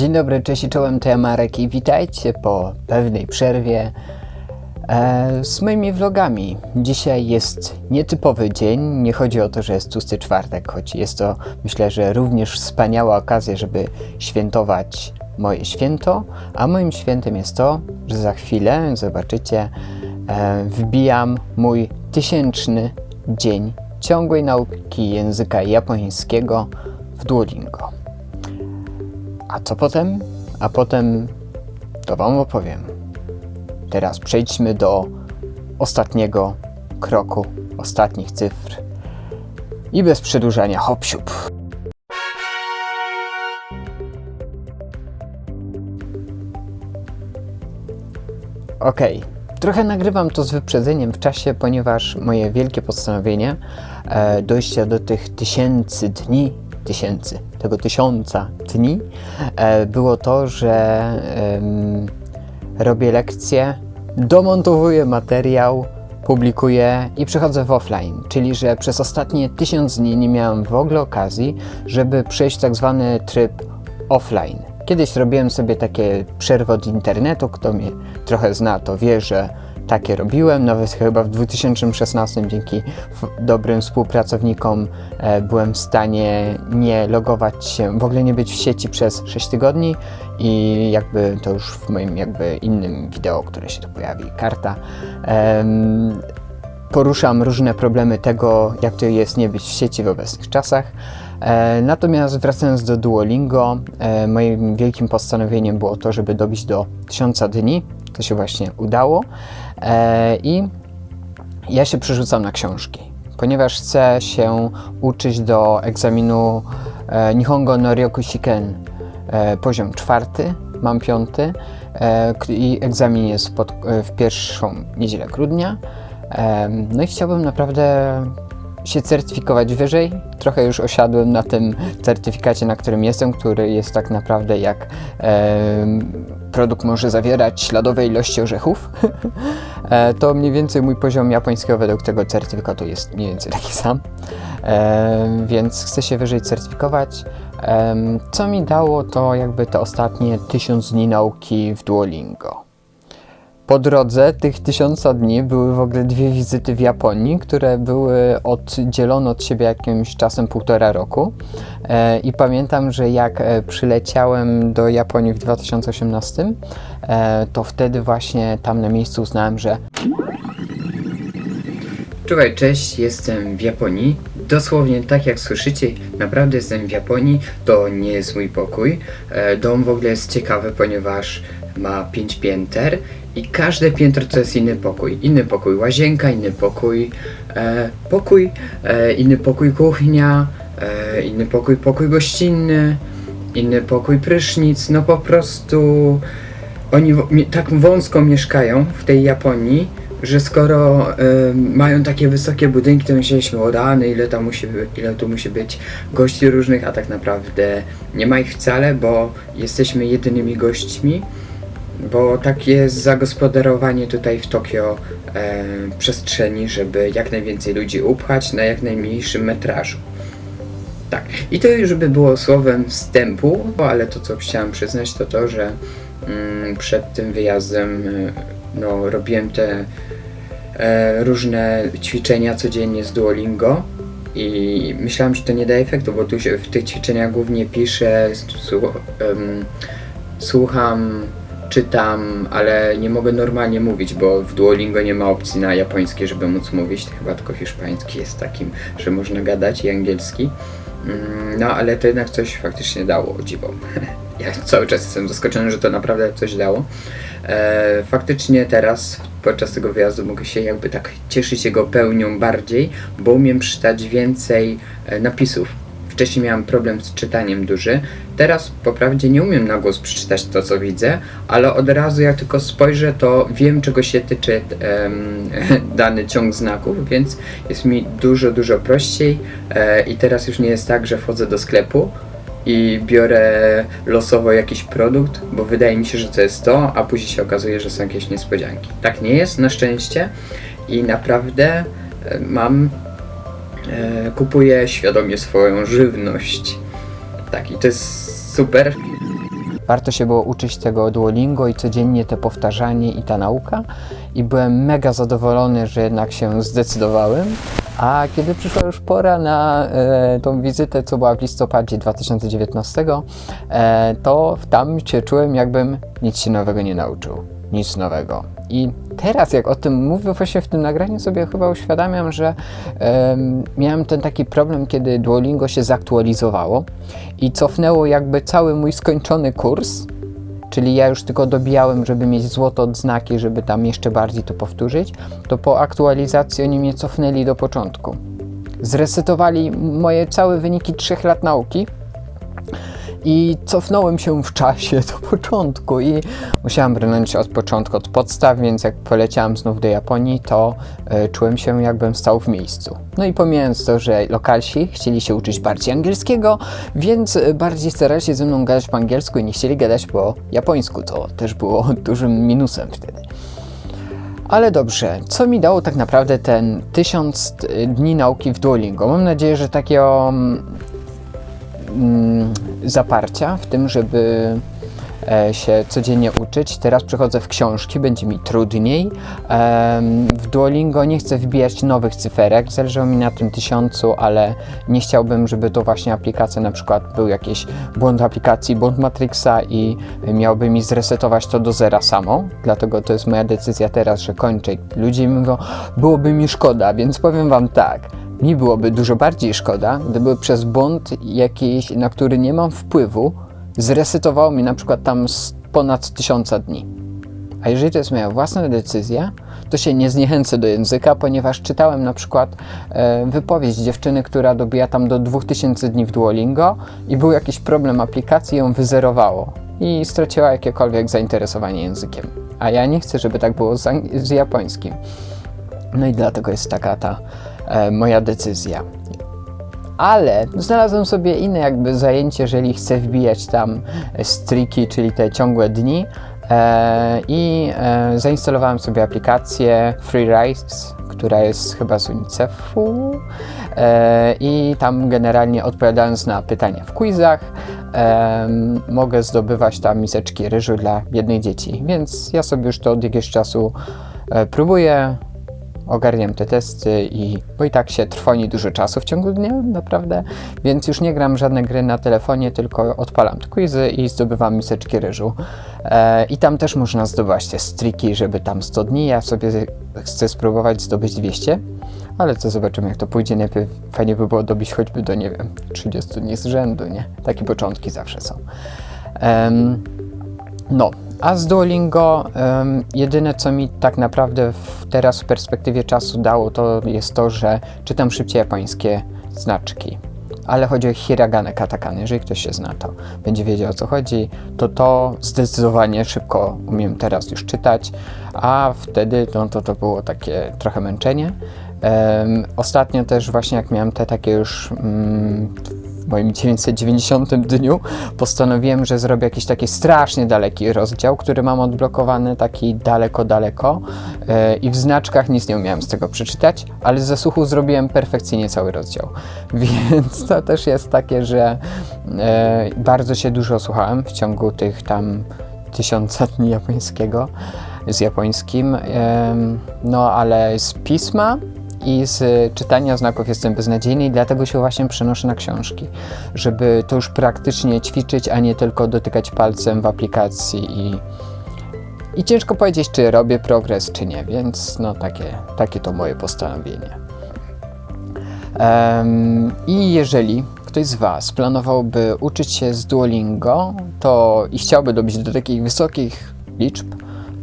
Dzień dobry, cześć i czołem, to ja Marek i witajcie po pewnej przerwie e, z moimi vlogami. Dzisiaj jest nietypowy dzień, nie chodzi o to, że jest tłusty czwartek, choć jest to myślę, że również wspaniała okazja, żeby świętować moje święto, a moim świętem jest to, że za chwilę, zobaczycie, e, wbijam mój tysięczny dzień ciągłej nauki języka japońskiego w Duolingo. A co potem? A potem to Wam opowiem. Teraz przejdźmy do ostatniego kroku, ostatnich cyfr. I bez przedłużania hop siup. Okej, trochę nagrywam to z wyprzedzeniem w czasie, ponieważ moje wielkie postanowienie e, dojścia do tych tysięcy dni, tysięcy, tego tysiąca dni, e, było to, że robię lekcje, domontowuję materiał, publikuję i przechodzę w offline, czyli że przez ostatnie tysiąc dni nie miałem w ogóle okazji, żeby przejść tak zwany tryb offline. Kiedyś robiłem sobie takie przerwy od internetu, kto mnie trochę zna, to wie, że takie robiłem, nawet chyba w 2016 dzięki dobrym współpracownikom e, byłem w stanie nie logować się, w ogóle nie być w sieci przez 6 tygodni i jakby to już w moim jakby innym wideo, które się tu pojawi, karta. poruszam różne problemy tego, jak to jest nie być w sieci w obecnych czasach. E, natomiast wracając do Duolingo, e, moim wielkim postanowieniem było to, żeby dobić do 1000 dni. To się właśnie udało. E, I ja się przerzucam na książki, ponieważ chcę się uczyć do egzaminu e, Nihongo no Ryoku Shiken e, poziom czwarty, mam piąty i egzamin jest pod, w pierwszą niedzielę grudnia. No i chciałbym naprawdę się certyfikować wyżej. Trochę już osiadłem na tym certyfikacie, na którym jestem, który jest tak naprawdę jak em, produkt może zawierać śladowe ilości orzechów. E, to mniej więcej mój poziom japońskiego według tego certyfikatu jest mniej więcej taki sam. E, więc chcę się wyżej certyfikować. Em, co mi dało to jakby te ostatnie tysiąc dni nauki w Duolingo. Po drodze tych tysiąca dni były w ogóle dwie wizyty w Japonii, które były oddzielone od siebie jakimś czasem półtora roku. E, I pamiętam, że jak e, przyleciałem do Japonii w 2018, e, to wtedy właśnie tam na miejscu uznałem, że Cześć, cześć, jestem w Japonii. Dosłownie tak jak słyszycie, naprawdę jestem w Japonii. To nie jest mój pokój. Dom w ogóle jest ciekawy, ponieważ ma 5 pięter i każde piętro to jest inny pokój. Inny pokój łazienka, inny pokój e, pokój, e, inny pokój kuchnia, e, inny pokój pokój gościnny, inny pokój prysznic. No po prostu oni tak wąsko mieszkają w tej Japonii, że skoro y, mają takie wysokie budynki, to myśleliśmy o rany, ile tam musi ile tu musi być gości różnych, a tak naprawdę nie ma ich wcale, bo jesteśmy jedynymi gośćmi, bo tak jest zagospodarowanie tutaj w Tokio e, przestrzeni, żeby jak najwięcej ludzi upchać na jak najmniejszym metrażu. Tak, i to już by było słowem wstępu, ale to co chciałem przyznać to to, że mm, przed tym wyjazdem y, no, robiłem te e, różne ćwiczenia codziennie z Duolingo i myślałem, że to nie da efektu, bo tu się w tych ćwiczeniach głównie piszę, słucham, czytam, ale nie mogę normalnie mówić, bo w Duolingo nie ma opcji na japoński, żeby móc mówić, chyba tylko hiszpański jest takim, że można gadać i angielski. Mm, No, ale to jednak coś faktycznie dało, dziwo. Ja cały czas jestem zaskoczony, że to naprawdę coś dało. E, faktycznie teraz, podczas tego wyjazdu, mogę się jakby tak cieszyć jego pełnią bardziej, bo umiem przeczytać więcej e, napisów. Wcześniej miałem problem z czytaniem duży, teraz po prawdzie nie umiem na głos przeczytać to, co widzę, ale od razu jak tylko spojrzę, to wiem, czego się tyczy dany ciąg znaków, więc jest mi dużo, dużo prościej. E, i teraz już nie jest tak, że wchodzę do sklepu, i biorę losowo jakiś produkt, bo wydaje mi się, że to jest to, a później się okazuje, że są jakieś niespodzianki. Tak nie jest, na szczęście. I naprawdę e, mam, e, kupuję świadomie swoją żywność. Tak, i to jest super. warto się było uczyć tego Duolingo i codziennie te powtarzanie i ta nauka. I byłem mega zadowolony, że jednak się zdecydowałem. A kiedy przyszła już pora na e, tą wizytę, co była w listopadzie 2019, e, to tam się czułem, jakbym nic się nowego nie nauczył. Nic nowego. I teraz, jak o tym mówię, właśnie w tym nagraniu sobie chyba uświadamiam, że em, miałem ten taki problem, kiedy Duolingo się zaktualizowało i cofnęło jakby cały mój skończony kurs. Czyli ja już tylko dobijałem, żeby mieć złote odznaki, żeby tam jeszcze bardziej to powtórzyć, to po aktualizacji oni mnie cofnęli do początku. Zresetowali moje całe wyniki trzech lat nauki i cofnąłem się w czasie do początku i musiałem brnąć od początku, od podstaw, więc jak poleciałem znów do Japonii, to e, czułem się jakbym stał w miejscu. No i pomijając to, że lokalsi chcieli się uczyć bardziej angielskiego, więc e, bardziej starali się ze mną gadać po angielsku i nie chcieli gadać po japońsku, co też było dużym minusem wtedy. Ale dobrze, co mi dało tak naprawdę ten tysiąc e, dni nauki w Duolingo? Mam nadzieję, że takiego mm, zaparcia w tym, żeby e, się codziennie uczyć. Teraz przechodzę w książki, będzie mi trudniej. W Duolingo nie chcę wbijać nowych cyferek, zależało mi na tym tysiącu, ale nie chciałbym, żeby to właśnie aplikacja, na przykład był jakiś błąd aplikacji, błąd Matrixa i miałby mi zresetować to do zera samo. Dlatego to jest moja decyzja teraz, że kończę. Ludzie mi mówią, byłoby mi szkoda, więc powiem wam tak. Mi byłoby dużo bardziej szkoda, gdyby przez błąd jakiś, na który nie mam wpływu, zresetowało mi na przykład tam ponad tysiąca dni. A jeżeli to jest moja własna decyzja, to się nie zniechęcę do języka, ponieważ czytałem na przykład e, wypowiedź dziewczyny, która dobija tam do 2000 dni w Duolingo i był jakiś problem aplikacji, ją wyzerowało i straciła jakiekolwiek zainteresowanie językiem. A ja nie chcę, żeby tak było z, z japońskim. No i dlatego jest taka ta moja decyzja. Ale znalazłem sobie inne jakby zajęcie, jeżeli chcę wbijać tam e, striki, czyli te ciągłe dni. E, I e, zainstalowałem sobie aplikację FreeRides, która jest chyba z UNICEF-u. E, I tam generalnie odpowiadając na pytania w quizach, mogę zdobywać tam miseczki ryżu dla biednych dzieci. Więc ja sobie już to od jakiegoś czasu e, próbuję ogarniam te testy i bo i tak się trwoni dużo czasu w ciągu dnia, naprawdę, więc już nie gram żadne gry na telefonie, tylko odpalam quizy i zdobywam miseczki ryżu. E, I tam też można zdobywać te striki, żeby tam 100 dni, ja sobie chcę spróbować zdobyć 200, ale co zobaczymy jak to pójdzie, najpierw fajnie by było dobić choćby do, nie wiem, 30 dni z rzędu, nie? Takie początki zawsze są. Em, no, a z Duolingo em, jedyne co mi tak naprawdę w, teraz w perspektywie czasu dało to jest to, że czytam szybciej japońskie znaczki. Ale chodzi o hiragane, katakany. Jeżeli ktoś się zna, to będzie wiedział o co chodzi. To to zdecydowanie szybko umiem teraz już czytać, a wtedy no, to, to było takie trochę męczenie. Em, ostatnio też właśnie jak miałem te takie już w moim 990 dniu postanowiłem, że zrobię jakiś taki strasznie daleki rozdział, który mam odblokowany taki daleko, daleko e, i w znaczkach nic nie umiałem z tego przeczytać, ale z zasłuchu zrobiłem perfekcyjnie cały rozdział. Więc to też jest takie, że e, bardzo się dużo słuchałem w ciągu tych tam tysiąca dni japońskiego z japońskim, no ale z pisma i z czytania znaków jestem beznadziejny i dlatego się właśnie przenoszę na książki, żeby to już praktycznie ćwiczyć, a nie tylko dotykać palcem w aplikacji i, i ciężko powiedzieć, czy robię progres, czy nie, więc no takie, takie to moje postanowienie. Em, I jeżeli ktoś z Was planowałby uczyć się z Duolingo to i chciałby dobić do takich wysokich liczb,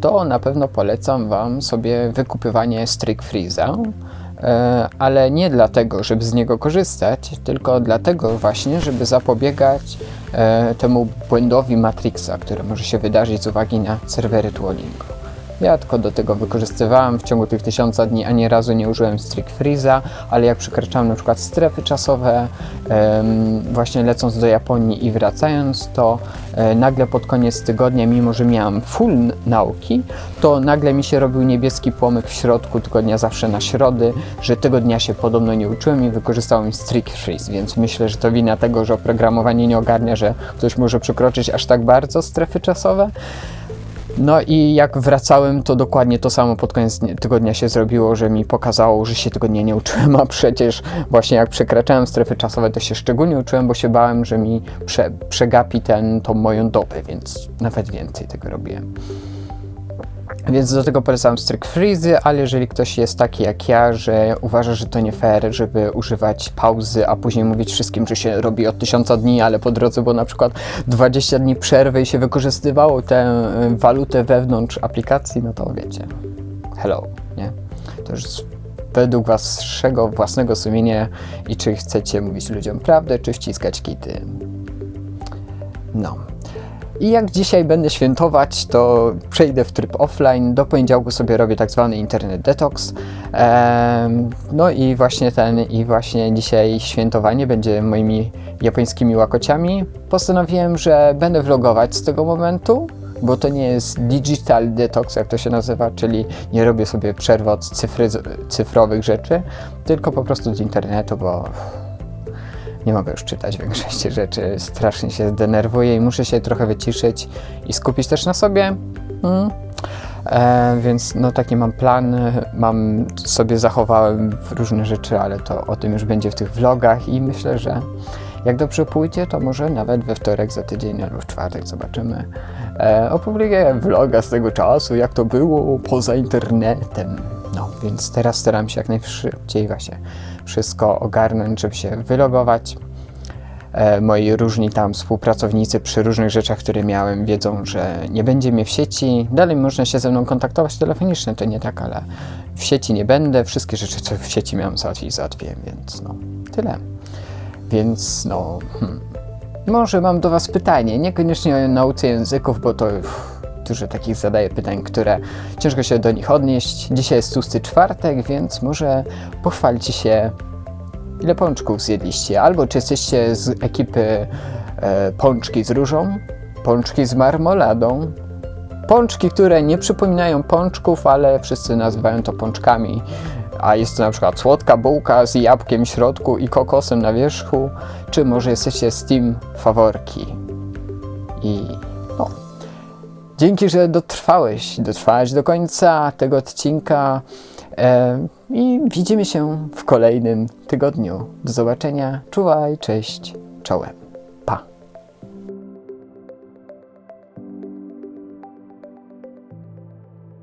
to na pewno polecam Wam sobie wykupywanie Strik Freeza, e, ale nie dlatego, żeby z niego korzystać, tylko dlatego właśnie, żeby zapobiegać e, temu błędowi Matrixa, który może się wydarzyć z uwagi na serwery Duolingo. Ja tylko do tego wykorzystywałem w ciągu tych tysiąca dni, ani razu nie użyłem Strict Freeza, ale jak przekraczałem na przykład strefy czasowe, właśnie lecąc do Japonii i wracając, to e, nagle pod koniec tygodnia, mimo że miałem full nauki, to nagle mi się robił niebieski płomyk w środku tygodnia, zawsze na środy, że tego dnia się podobno nie uczyłem i wykorzystałem strict freeze, więc myślę, że to wina tego, że oprogramowanie nie ogarnia, że ktoś może przekroczyć aż tak bardzo strefy czasowe. No i jak wracałem, to dokładnie to samo pod koniec dnia- tygodnia się zrobiło, że mi pokazało, że się tego dnia nie uczyłem, a przecież właśnie jak przekraczałem strefy czasowe, to się szczególnie uczyłem, bo się bałem, że mi prze, przegapi ten, tą moją dobę, więc nawet więcej tego robiłem. Więc do tego polecam strict freeze, ale jeżeli ktoś jest taki jak ja, że uważa, że to nie fair, żeby używać pauzy, a później mówić wszystkim, że się robi od tysiąca dni, ale po drodze było na przykład 20 dni przerwy i się wykorzystywało tę y, walutę wewnątrz aplikacji, no to wiecie, hello, nie? To już według waszego własnego sumienia i czy chcecie mówić ludziom prawdę, czy wciskać kity. No. I jak dzisiaj będę świętować, to przejdę w tryb offline. Do poniedziałku sobie robię tak zwany internet detox. No i właśnie ten, i właśnie dzisiaj świętowanie będzie moimi japońskimi łakociami. Postanowiłem, że będę vlogować z tego momentu, bo to nie jest digital detox, jak to się nazywa, czyli nie robię sobie przerwy od cyfry, cyfrowych rzeczy, tylko po prostu z internetu, bo nie mogę już czytać większości rzeczy, strasznie się denerwuję i muszę się trochę wyciszyć i skupić też na sobie. Mm. E, więc no taki mam plan, mam sobie zachowałem różne rzeczy, ale to o tym już będzie w tych vlogach i myślę, że jak dobrze pójdzie, to może nawet we wtorek za tydzień albo w czwartek zobaczymy. E, opublikuję vloga z tego czasu, jak to było poza internetem. No, więc teraz staram się jak najszybciej właśnie wszystko ogarnąć, żeby się wylogować. E, moi różni tam współpracownicy przy różnych rzeczach, które miałem, wiedzą, że nie będzie mnie w sieci. Dalej można się ze mną kontaktować telefonicznie, to nie tak, ale w sieci nie będę. Wszystkie rzeczy, co w sieci miałem załatwić, załatwiłem, więc no, tyle. Więc no, hmm. może mam do Was pytanie, niekoniecznie o nauce języków, bo to uff, dużo takich zadaję pytań, które ciężko się do nich odnieść. Dzisiaj jest tłusty czwartek, więc może pochwalcie się, ile pączków zjedliście, albo czy jesteście z ekipy e, pączki z różą, pączki z marmoladą, pączki, które nie przypominają pączków, ale wszyscy nazywają to pączkami, a jest to na przykład słodka bułka z jabłkiem w środku i kokosem na wierzchu, czy może jesteście z team faworki. I Dzięki, że dotrwałeś, dotrwałeś do końca tego odcinka e, i widzimy się w kolejnym tygodniu. Do zobaczenia, czuwaj, cześć, czołem.